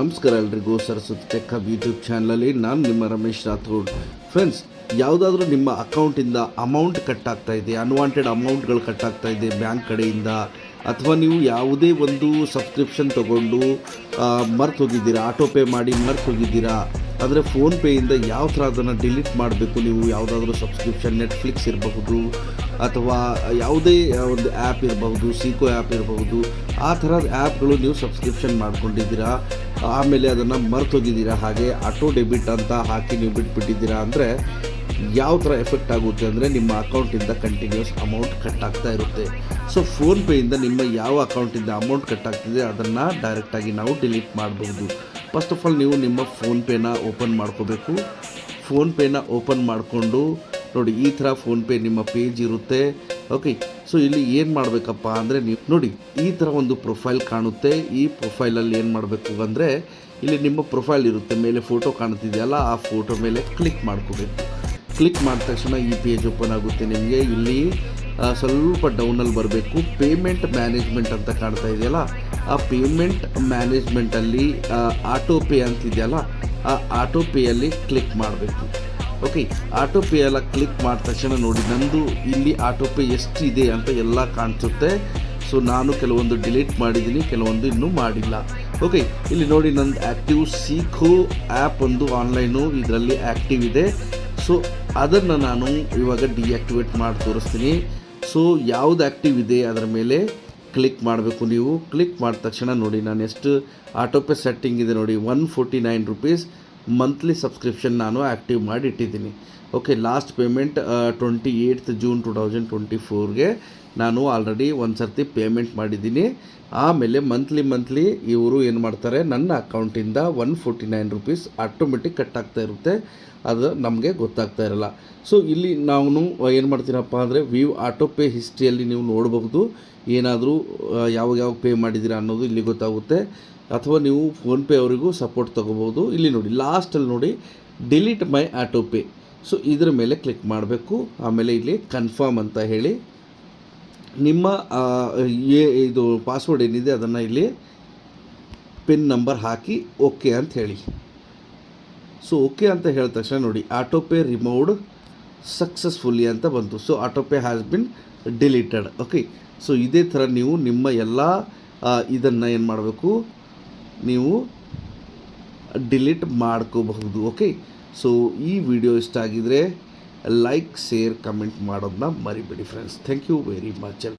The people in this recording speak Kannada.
ನಮಸ್ಕಾರ ಎಲ್ರಿಗೂ, ಸರಸ್ವತಿ ಟೆಕ್ ಹಬ್ ಯೂಟ್ಯೂಬ್ ಚಾನಲಲ್ಲಿ ನಾನು ನಿಮ್ಮ ರಮೇಶ್ ರಾಥೋಡ್. ಫ್ರೆಂಡ್ಸ್ ಯಾವುದಾದ್ರೂ ನಿಮ್ಮ ಅಕೌಂಟಿಂದ ಅಮೌಂಟ್ ಕಟ್ ಆಗ್ತಾ ಇದೆ ಅನ್ವಾಂಟೆಡ್ ಅಮೌಂಟ್ಗಳು ಕಟ್ ಆಗ್ತಾ ಇದೆ ಬ್ಯಾಂಕ್ ಕಡೆಯಿಂದ, ಅಥವಾ ನೀವು ಯಾವುದೇ ಒಂದು ಸಬ್ಸ್ಕ್ರಿಪ್ಷನ್ ತೊಗೊಂಡು ಮರ್ತು ಹೋಗಿದ್ದೀರಾ, ಆಟೋ ಪೇ ಮಾಡಿ ಮರ್ತು ಹೋಗಿದ್ದೀರಾ ಅಂದರೆ ಫೋನ್ಪೇಯಿಂದ ಯಾವ ಥರ ಅದನ್ನು ಡಿಲೀಟ್ ಮಾಡಬೇಕು ನೀವು, ಯಾವುದಾದ್ರೂ ಸಬ್ಸ್ಕ್ರಿಪ್ಷನ್ ನೆಟ್ಫ್ಲಿಕ್ಸ್ ಇರಬಹುದು, ಅಥವಾ ಯಾವುದೇ ಒಂದು ಆ್ಯಪ್ ಇರಬಹುದು ಸೀಕೋ ಆ್ಯಪ್ ಇರಬಹುದು, ಆ ಥರದ ಆ್ಯಪ್ಗಳು ನೀವು ಸಬ್ಸ್ಕ್ರಿಪ್ಷನ್ ಮಾಡ್ಕೊಂಡಿದ್ದೀರಾ ಆಮೇಲೆ ಅದನ್ನು ಮರ್ತೋಗಿದ್ದೀರಾ? ಹಾಗೆ ಆಟೋ ಡೆಬಿಟ್ ಅಂತ ಹಾಕಿ ನೀವು ಬಿಟ್ಬಿಟ್ಟಿದ್ದೀರಾ ಅಂದರೆ ಯಾವ ಥರ ಎಫೆಕ್ಟ್ ಆಗುತ್ತೆ ಅಂದರೆ ನಿಮ್ಮ ಅಕೌಂಟಿಂದ ಕಂಟಿನ್ಯೂಸ್ ಅಮೌಂಟ್ ಕಟ್ ಆಗ್ತಾ ಇರುತ್ತೆ. ಸೊ ಫೋನ್ಪೇಯಿಂದ ನಿಮ್ಮ ಯಾವ ಅಕೌಂಟಿಂದ ಅಮೌಂಟ್ ಕಟ್ ಆಗ್ತಿದೆ ಅದನ್ನು ಡೈರೆಕ್ಟಾಗಿ ನಾವು ಡಿಲೀಟ್ ಮಾಡಬಹುದು. ಫಸ್ಟ್ ಆಫ್ ಆಲ್ ನೀವು ನಿಮ್ಮ ಫೋನ್ಪೇನ ಓಪನ್ ಮಾಡ್ಕೋಬೇಕು. ಫೋನ್ಪೇನ ಓಪನ್ ಮಾಡಿಕೊಂಡು ನೋಡಿ ಈ ಥರ ಫೋನ್ಪೇ ನಿಮ್ಮ ಪೇಜ್ ಇರುತ್ತೆ. ಓಕೆ ಸೊ ಇಲ್ಲಿ ಏನು ಮಾಡಬೇಕಪ್ಪ ಅಂದರೆ ನೀವು ನೋಡಿ, ಈ ಥರ ಒಂದು ಪ್ರೊಫೈಲ್ ಕಾಣುತ್ತೆ. ಈ ಪ್ರೊಫೈಲಲ್ಲಿ ಏನು ಮಾಡಬೇಕು ಅಂದರೆ, ಇಲ್ಲಿ ನಿಮ್ಮ ಪ್ರೊಫೈಲ್ ಇರುತ್ತೆ, ಮೇಲೆ ಫೋಟೋ ಕಾಣ್ತಿದೆಯಲ್ಲ, ಆ ಫೋಟೋ ಮೇಲೆ ಕ್ಲಿಕ್ ಮಾಡ್ಕೋಬೇಕು. ಕ್ಲಿಕ್ ಮಾಡಿದ ತಕ್ಷಣ ಈ ಪೇಜ್ ಓಪನ್ ಆಗುತ್ತೆ ನಿಮಗೆ. ಇಲ್ಲಿ ಸ್ವಲ್ಪ ಡೌನಲ್ಲಿ ಬರಬೇಕು. ಪೇಮೆಂಟ್ ಮ್ಯಾನೇಜ್ಮೆಂಟ್ ಅಂತ ಕಾಣ್ತಾ ಇದೆಯಲ್ಲ, ಆ ಪೇಮೆಂಟ್ ಮ್ಯಾನೇಜ್ಮೆಂಟಲ್ಲಿ ಆಟೋ ಪೇ ಅಂತಿದೆಯಲ್ಲ, ಆ ಆಟೋ ಪೇಯಲ್ಲಿ ಕ್ಲಿಕ್ ಮಾಡಬೇಕು. ಓಕೆ ಆಟೋ ಪೇ ಎಲ್ಲ ಕ್ಲಿಕ್ ಮಾಡಿದ ತಕ್ಷಣ ನೋಡಿ, ನಂದು ಇಲ್ಲಿ ಆಟೋ ಪೇ ಎಷ್ಟಿದೆ ಅಂತ ಎಲ್ಲ ಕಾಣಿಸುತ್ತೆ. ಸೊ ನಾನು ಕೆಲವೊಂದು ಡಿಲೀಟ್ ಮಾಡಿದ್ದೀನಿ, ಕೆಲವೊಂದು ಇನ್ನೂ ಮಾಡಿಲ್ಲ. ಓಕೆ, ಇಲ್ಲಿ ನೋಡಿ, ನಂದು ಆ್ಯಕ್ಟಿವ್ ಸೀಖೋ ಆ್ಯಪ್ ಒಂದು ಆನ್ಲೈನು ಇದರಲ್ಲಿ ಆ್ಯಕ್ಟಿವ್ ಇದೆ. ಸೊ ಅದನ್ನು ನಾನು ಇವಾಗ ಡಿಆಕ್ಟಿವೇಟ್ ಮಾಡಿ ತೋರಿಸ್ತೀನಿ. ಸೊ ಯಾವ್ದು ಆ್ಯಕ್ಟಿವ್ ಇದೆ ಅದರ ಮೇಲೆ ಕ್ಲಿಕ್ ಮಾಡಬೇಕು ನೀವು. ಕ್ಲಿಕ್ ಮಾಡಿದ ತಕ್ಷಣ ನೋಡಿ, ನಾನು ಎಷ್ಟು ಆಟೋಪೇ ಸೆಟ್ಟಿಂಗ್ ಇದೆ ನೋಡಿ one forty nine rupees monthly subscription ನಾನು ಆ್ಯಕ್ಟಿವ್ ಮಾಡಿ ಇಟ್ಟಿದ್ದೀನಿ. Okay last payment twenty eight June two thousand twenty ಫೋರ್ಗೆ ನಾನು ಆಲ್ರೆಡಿ ಒಂದು ಸರ್ತಿ ಪೇಮೆಂಟ್ ಮಾಡಿದ್ದೀನಿ. ಆಮೇಲೆ ಮಂತ್ಲಿ ಮಂತ್ಲಿ ಇವರು ಏನು ಮಾಡ್ತಾರೆ, ನನ್ನ ಅಕೌಂಟಿಂದ one forty nine rupees automatic cut ಆಗ್ತಾ ಇರುತ್ತೆ. ಅದು ನಮಗೆ ಗೊತ್ತಾಗ್ತಾ ಇರಲ್ಲ. ಸೊ ಇಲ್ಲಿ ನಾನು ಏನು ಮಾಡ್ತೀನಪ್ಪ ಅಂದರೆ ವಿವ್ ಆಟೋ ಪೇ ಹಿಸ್ಟ್ರಿಯಲ್ಲಿ ನೀವು ನೋಡಬಹುದು. ಏನಾದರೂ ಯಾವಾಗ ಯಾವಾಗ ಪೇ ಮಾಡಿದ್ದೀರಾ ಅನ್ನೋದು ಇಲ್ಲಿ ಗೊತ್ತಾಗುತ್ತೆ. ಅಥವಾ ನೀವು ಫೋನ್ಪೇ ಅವರಿಗೂ ಸಪೋರ್ಟ್ ತೊಗೋಬೋದು ಇಲ್ಲಿ ನೋಡಿ ಲಾಸ್ಟಲ್ಲಿ ನೋಡಿ delete my auto pay so ಇದ್ರ ಮೇಲೆ ಕ್ಲಿಕ್ ಮಾಡಬೇಕು. ಆಮೇಲೆ ಇಲ್ಲಿ ಕನ್ಫರ್ಮ್ ಅಂತ ಹೇಳಿ ನಿಮ್ಮ ಏ ಇದು ಪಾಸ್ವರ್ಡ್ ಏನಿದೆ ಅದನ್ನು ಇಲ್ಲಿ ಪಿನ್ ನಂಬರ್ ಹಾಕಿ ಓಕೆ ಅಂತ ಹೇಳಿ. ಸೊ ಓಕೆ ಅಂತ ಹೇಳಿದ ತಕ್ಷಣ ನೋಡಿ ಆಟೋ ಪೇ ರಿಮೂವ್ಡ್ ಸಕ್ಸಸ್ಫುಲಿ ಅಂತ ಬಂತು. So auto pay has been deleted okay so ಇದೇ ಥರ ನೀವು ನಿಮ್ಮ ಎಲ್ಲ ಇದನ್ನು ಏನು ಮಾಡಬೇಕು? ನೀವು ಡಿಲೀಟ್ ಮಾಡ್ಕೋಬಹುದು. ಓಕೆ ಸೊ ಈ ವಿಡಿಯೋ ಇಷ್ಟ ಆಗಿದರೆ ಲೈಕ್ ಶೇರ್ ಕಮೆಂಟ್ ಮಾಡೋದನ್ನ ಮರಿಬೇಡಿ friends thank you very much